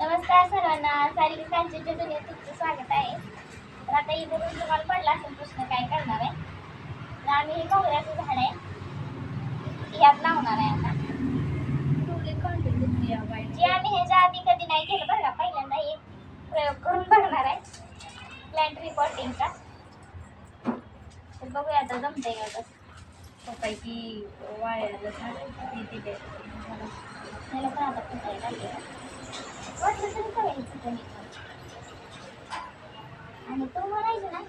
नमस्कार सर्वांना सारी फॅन्सीच्या दुनियेत तुमचं स्वागत आहे. तर आता इथून तुम्हाला पडला असेल प्रश्न काय करणार आहे? तर आम्ही हे मोगऱ्याचं झाड आहे. यात लावणार आहे आता. जे आम्ही ह्याच्या आधी कधी नाही केलं बरं का पहिल्यांदा एक प्रयोग करून बघणार आहे. प्लॅन्ट रिपोर्टिंगचा तर बघूया आता जमतंय का कसं. पैकी वाळायला तिथे त्याला पण आता फुटायला लागले वाटलं तरी आणि तो म्हणायचं ना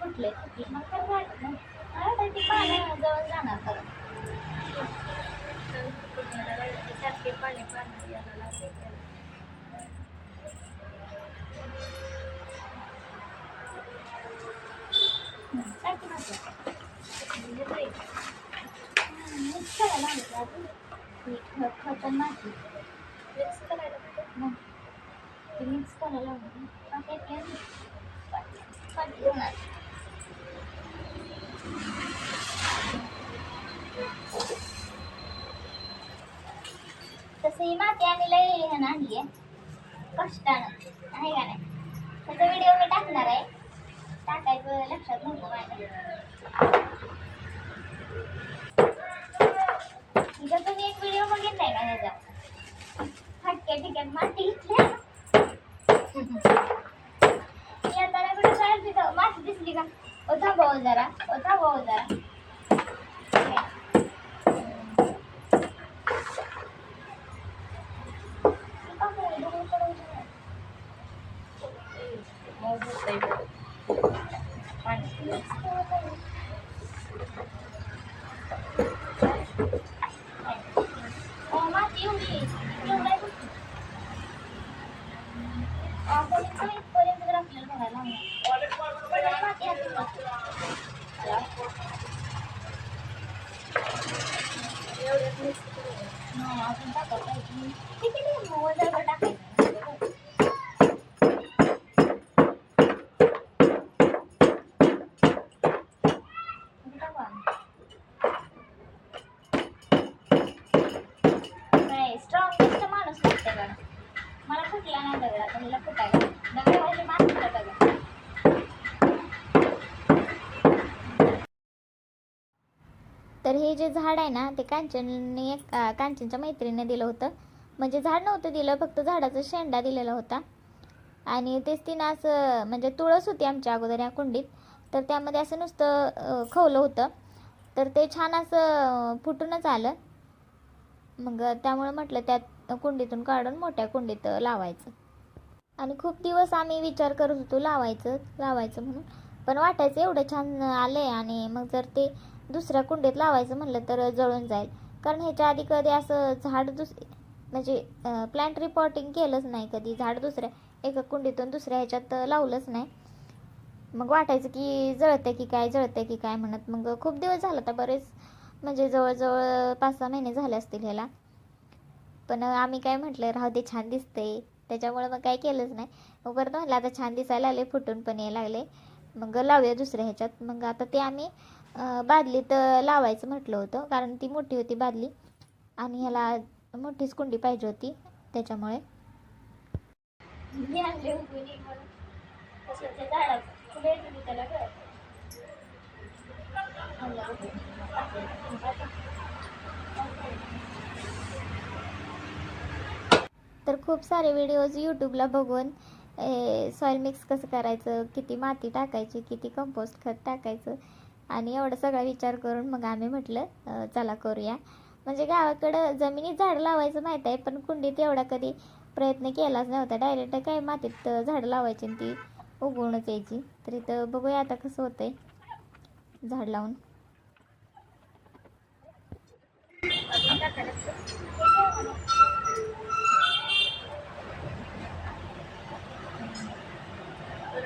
फुटले फुटले मग तर वाटत नाही ती जवळ जाणार खरं सारखे पाणी पाणी यायला लागले हं, सारखी माती. मिक्स करायला लागलं अजून. ही खत खत आणि माती मिक्स करायला लागतं. मग ते मिक्स करायला लागलं बाकी काय नाही. खत घेणार तसं ही माती आम्ही लई ह्यानं आणली आहे कष्टानं. आहे का नाही? त्याचा व्हिडिओ मी टाकणार आहे. टाकायचं लक्षात नव्हतं माझ्या तुम्ही एक व्हिडिओ बघितलाय का त्याचा? फटक्या ठिकाण माती घेतली येताना कुठं काय तिथं माती दिसली का? ओ थांबव हो जरा. ओ थांबव हो जरा मग होतंय बघ. पाणी माती एवढी एवढा आपण इथं इथपर्यंत जर आपल्याला बघायला लागलं. पण माती असेल ना. एवढ्यात मिक्स करून नाही, अजून टाकायला पाहिजे. किती नाही, मग वजनभर टाकायचं. किती टाकू आम्ही? काय स्ट्रॉंगेस्ट माणूस लागते बघा मला फुटला नाही दगड आता हिला फुटायला दगड व्हायचे माणूस दगड तर हे जे झाड आहे ना ते कांचनने एक कांचनच्या मैत्रिणीने दिलं होतं. म्हणजे झाड नव्हतं दिलं फक्त झाडाचा शेंडा दिलेला होता. आणि तेच तिनं असं म्हणजे तुळस होती आमच्या अगोदर या कुंडीत. तर त्यामध्ये असं नुसतं खवलं होतं. तर ते छान असं फुटूनच आलं. मग त्यामुळे म्हटलं त्यात कुंडीतून काढून मोठ्या कुंडीत लावायचं. आणि खूप दिवस आम्ही विचार करत होतो लावायचं लावायचं म्हणून. पण वाटायचं एवढं छान आलंय आणि मग जर ते दुसऱ्या कुंडीत लावायचं म्हणलं तर जळून जाईल. कारण ह्याच्या आधी कधी असं झाड दुस म्हणजे प्लॅन्ट रिपोर्टिंग केलंच नाही कधी. झाड दुसऱ्या एका कुंडीतून दुसऱ्या ह्याच्यात लावलंच नाही. मग वाटायचं की जळते की काय जळते की काय म्हणत. मग खूप दिवस झाला तर बरेच म्हणजे जवळजवळ पाच सहा महिने झाले असतील ह्याला. पण आम्ही काय म्हटलं राहू दे छान दिसतंय. त्याच्यामुळे मग काय केलंच नाही. मग परत म्हटलं आता छान दिसायला लागले फुटून पण यायला लागले. मग लावूया दुसऱ्या ह्याच्यात. मग आता ते आम्ही बादलीत लावायचं म्हटलं होतं कारण ती मोठी होती बादली. आणि ह्याला मोठीच कुंडी पाहिजे होती त्याच्यामुळे. तर खूप सारे व्हिडिओज यूट्यूबला बघून सॉईल मिक्स कसं करायचं किती माती टाकायची किती कंपोस्ट खत टाकायचं आणि एवढा सगळा विचार करून मग आम्ही म्हटलं चला करूया. म्हणजे गावाकडं जमिनीत झाडं लावायचं माहीत आहे पण कुंडीत एवढा कधी प्रयत्न केलाच नव्हता. डायरेक्ट काय मातीत झाडं लावायची आणि ती उगवूनच यायची. तर इथं बघूया आता कसं होतंय झाड लावून.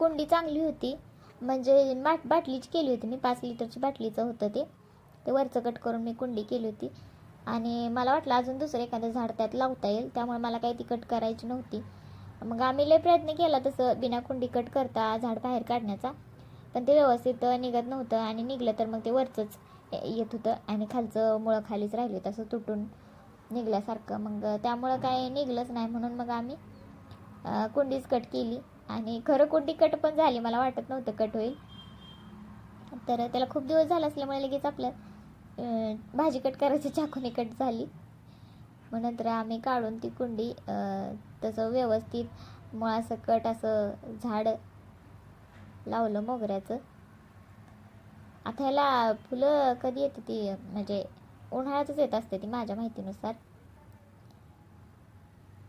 कुंडी चांगली होती. म्हणजे बाट बाटलीची केली होती मी पाच लिटरची बाटलीचं होतं ते. ते वरचं कट करून मी कुंडी केली होती. आणि मला वाटलं अजून दुसरं एखादं झाड त्यात लावता येईल त्यामुळे मला काही ती कट करायची नव्हती. मग आम्ही लय प्रयत्न केला तसं बिना कुंडी कट करता झाड बाहेर काढण्याचा. पण ते व्यवस्थित निघत नव्हतं आणि निघलं तर मग ते वरचंच येत होतं आणि खालचं मुळं खालीच राहिले तसं तुटून निघल्यासारखं. मग त्यामुळं काय निघलंच नाही म्हणून मग आम्ही कुंडीच कट केली. आणि खरं कुंडी कट पण झाली मला वाटत नव्हतं कट होईल. तर त्याला खूप दिवस झाला असल्यामुळे लगेच आपलं भाजी कट करायची चाकूने कट झाली. मग नंतर आम्ही काढून ती कुंडी तसं व्यवस्थित मुळासं कट असं झाड लावलं मोगऱ्याचं. आता ह्याला फुलं कधी येते ती म्हणजे उन्हाळ्यातच येत असते ती माझ्या माहितीनुसार.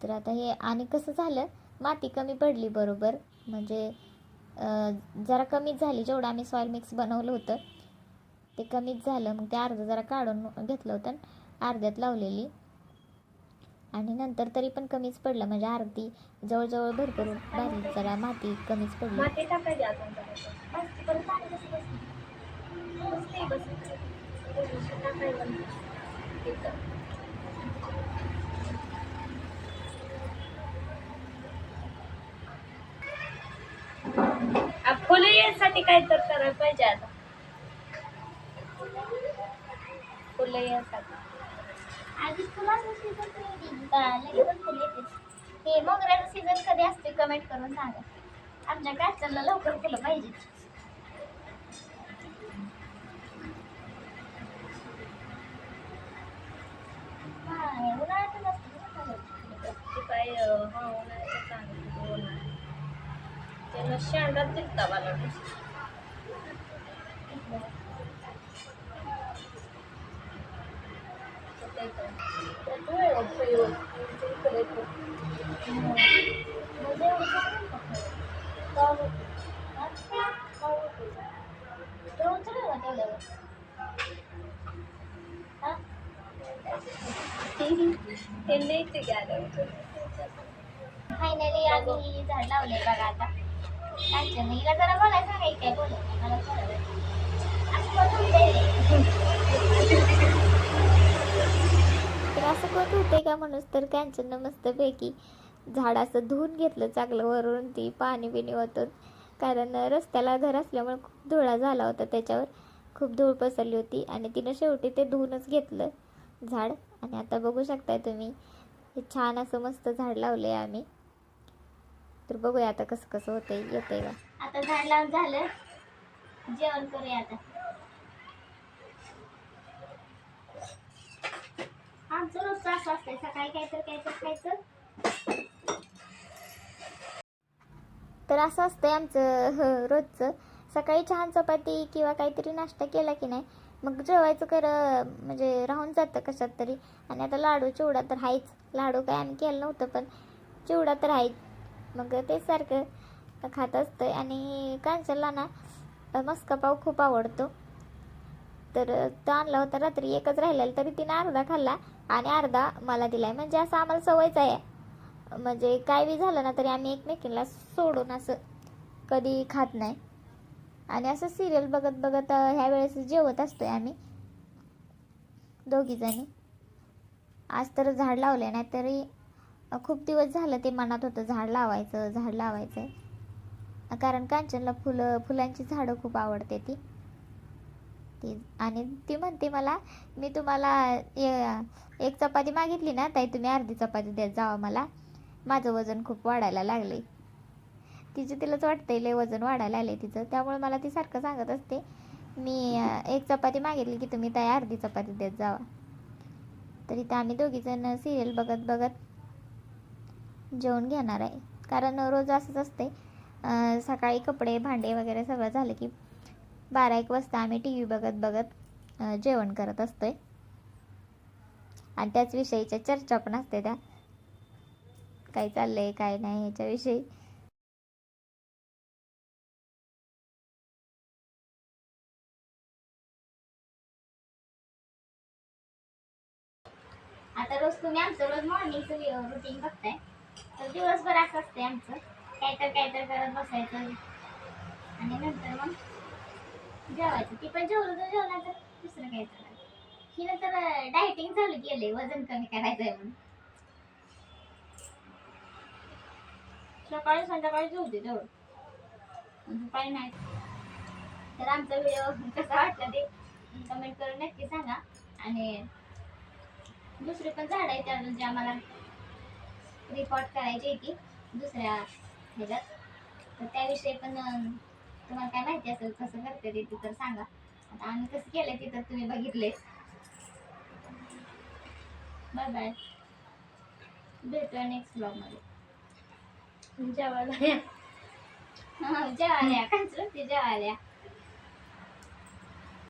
तर आता हे आणि कसं झालं माती कमी पडली बरोबर. म्हणजे जरा कमीच झाली. जेवढं आम्ही सॉईल मिक्स बनवलं होतं ते कमीच झालं. मग ते अर्धं जरा काढून घेतलं होतं आणि अर्ध्यात लावलेली. आणि नंतर तरी पण कमीच पडलं. म्हणजे अर्धी जवळजवळ भरपूर बारीक जरा माती कमीच पडली. टाकायची बस ती परत पाणी कसं बसतं? बसते, बसते. थोडीशी टाकायचं. इथं. आ, फुलं काय तर करायला पाहिजे आता. फुलं यासाठी. आधी फुलाचं सीझन लगेच फुलं हे मोगऱ्याचं सीझन कधी असते कमेंट करून सांगा. आमच्या काचाला लवकर फुलं पाहिजे उन्हाळ्यातच असते ना फुलं. ते काय अं, हा उन्हाळ्याचं चांगलं उन्हाळ्यात त्याला शेंडात दिसता मला म्हणजे एवढं चांगलं का फुलं? का बरं? हा? का बरं? तेवढं चांगलं का तेवढ्यावर? हा? ते नाही ते गेलं फायनली आम्ही झाड लावले बघा आता कांचन हिला जरा सांगाय काय बोलत मला असं कोण तर असं कोण होते का म्हणूस तर कांचन मस्तपैकी झाड असं धुवून घेतलं चांगलं वरून ती पाणी बिणी होतं कारण रस्त्याला घर असल्यामुळे खूप धुळा झाला होता त्याच्यावर खूप धूळ पसरली होती आणि तिनं शेवटी ते धुवूनच घेतलं. झाड आणि आता बघू शकताय तुम्ही. छान असं मस्त झाड लावलं आहे आम्ही. तर बघूया आता कसं कसं होतंय येतंय का? आता झाड लावून झालं. जेवण करूया आता. आमचं रोजचं असं असतंय सकाळी काहीतरी काहीतरी खायचं. तर असं असतंय आमचं रोजचं. सकाळी छान चपाती किंवा काहीतरी नाश्ता केला की नाही मग जेवायचं कर म्हणजे राहून जातं कशात तरी. आणि आता लाडू चिवडा तर आहेच लाडू काय आम्ही केलं नव्हतं पण चिवडा तर आहेच मग ते सारखं खात असतं आणि कांचनला ना मस्का पाव खूप आवडतो. तर तो आणला होता रात्री एकच राहिलेला तरी तिने अर्धा खाल्ला आणि अर्धा मला दिलाय. म्हणजे असं आम्हाला सवयच आहे. म्हणजे काय बी झालं ना तरी आम्ही एकमेकींना सोडून असं कधी खात नाही. आणि असं सिरियल बघत बघत ह्या वेळेस जेवत असतोय आम्ही. दोघीजणी आज तर झाड लावले नाही तरी खूप दिवस झालं ते मनात होतं झाड लावायचं झाड लावायचं कारण कांचनला फुलं फुलांची झाडं खूप आवडते ती. ती आणि ती म्हणते मला मी तुम्हाला ए- एक चपाती मागितली ना ताई तुम्ही अर्धी चपाती देत जावा मला. माझं वजन खूप वाढायला लागले तिचं तिलाच वाटतंय लय वजन वाढायला आले तिचं. त्यामुळे मला ती सारखं सांगत असते मी एक चपाती मागितली की तुम्ही ताई अर्धी चपाती देत जावा. तर इथं आम्ही दोघीजण सिरियल बघत बघत जेवण घेणार आहे. कारण रोज असंच असते सकाळी कपडे भांडे वगैरे सगळं झालं की बारा एक वाजता आम्ही टी व्ही बघत बघत जेवण करत असतोय. आणि त्याच विषयीच्या चर्चा पण असते त्या. काय चाललंय काय नाही ह्याच्याविषयी. आता रोज तुम्ही आमचं रोज मॉर्निंगचं रुटीन बघताय. तर दिवसभर असं असते आमचं. काहीतर काहीतर करत बसायचं. आणि नंतर मग जेवायचं. ती पण जेवलं तर जेवणाचं तर दुसरं काय तर ही नंतर डायटिंग चालू केले वजन कमी करायचंय म्हणून. सकाळी संध्याकाळी जेवते तेवढं. दुपारी नाही. तर आमचा व्हिडिओ कसा वाटला ते कमेंट करून नक्की सांगा. आणि दुसरी पण झाड आहे अजून जे आम्हाला रिपोर्ट करायची आहे दुसऱ्या ह्याच्यात तर त्याविषयी पण तुम्हाला काय माहिती असेल कसं करते ते तर सांगा आता आम्ही कसं केलं ते तर तुम्ही बघितले बाय बाय भेटूया नेक्स्ट ब्लॉगमध्ये जेवायला या. जेवायला या. ते जेवायला या.